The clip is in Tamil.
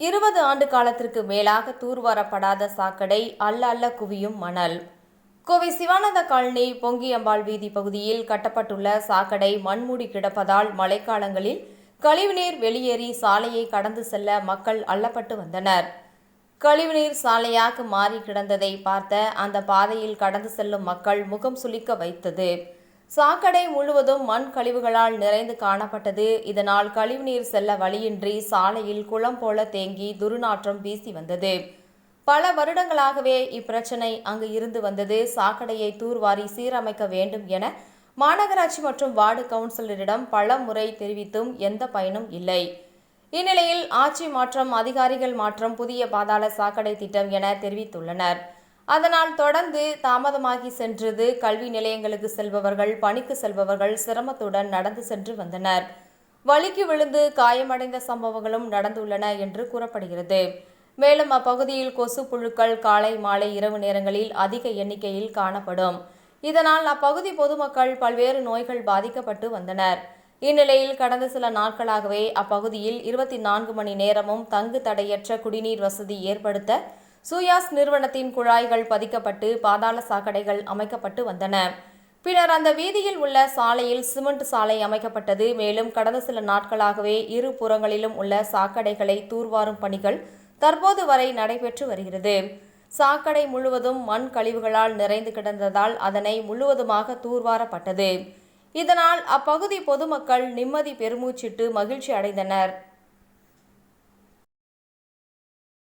இருபது ஆண்டு காலத்திற்கு மேலாக தூர்வாரப்படாத சாக்கடை அல்ல அல்ல குவியும் மணல். கோவை சிவானந்த காலனி பொங்கியம்பாள் வீதி பகுதியில் கட்டப்பட்டுள்ள சாக்கடை மண்மூடி கிடப்பதால் மழைக்காலங்களில் கழிவுநீர் வெளியேறி சாலையை கடந்து செல்ல மக்கள் அள்ளப்பட்டு வந்தனர். கழிவுநீர் சாலையாக மாறி கிடந்ததை பார்த்த அந்த பாதையில் கடந்து செல்லும் மக்கள் முகம் சுளிக்க வைத்தது. சாக்கடை முழுவதும் மண் கழிவுகளால் நிறைந்து காணப்பட்டது. இதனால் கழிவுநீர் செல்ல வழியின்றி சாலையில் குளம் போல தேங்கி துர்நாற்றம் வீசி வந்தது. பல வருடங்களாகவே இப்பிரச்சனை அங்கு இருந்து வந்தது. சாக்கடையை தூர்வாரி சீரமைக்க வேண்டும் என மாநகராட்சி மற்றும் வார்டு கவுன்சிலரிடம் பல முறை தெரிவித்தும் எந்த பயனும் இல்லை. இந்நிலையில் ஆட்சி மாற்றம் அதிகாரிகள் மாற்றம் புதிய பாதாள சாக்கடை திட்டம் என தெரிவித்துள்ளனர். அதனால் தொடர்ந்து தாமதமாகி சென்றது. கல்வி நிலையங்களுக்கு செல்பவர்கள் பணிக்கு செல்பவர்கள் சிரமத்துடன் நடந்து சென்று வந்தனர். வலிக்கு விழுந்து காயமடைந்த சம்பவங்களும் நடந்துள்ளன என்று கூறப்படுகிறது. மேலும் அப்பகுதியில் கொசு புழுக்கள் காலை மாலை இரவு நேரங்களில் அதிக எண்ணிக்கையில் காணப்படும். இதனால் அப்பகுதி பொதுமக்கள் பல்வேறு நோய்கள் பாதிக்கப்பட்டு வந்தனர். இந்நிலையில் கடந்த சில நாட்களாகவே அப்பகுதியில் இருபத்தி நான்கு மணி நேரமும் தங்கு தடையற்ற குடிநீர் வசதி ஏற்படுத்த சூயாஸ் நிறுவனத்தின் குழாய்கள் பதிக்கப்பட்டு பாதாள சாக்கடைகள் அமைக்கப்பட்டு வந்தன. பின்னர் அந்த வீதியில் உள்ள சாலையில் சிமெண்ட் சாலை அமைக்கப்பட்டது. மேலும் கடந்த சில நாட்களாகவே இரு புறங்களிலும் உள்ள சாக்கடைகளை தூர்வாரும் பணிகள் தற்போது வரை நடைபெற்று வருகிறது. சாக்கடை முழுவதும் மண் கழிவுகளால் நிறைந்து கிடந்ததால் அதனை முழுவதுமாக தூர்வாரப்பட்டது. இதனால் அப்பகுதி பொதுமக்கள் நிம்மதி பெருமூச்சிட்டு மகிழ்ச்சி அடைந்தனர்.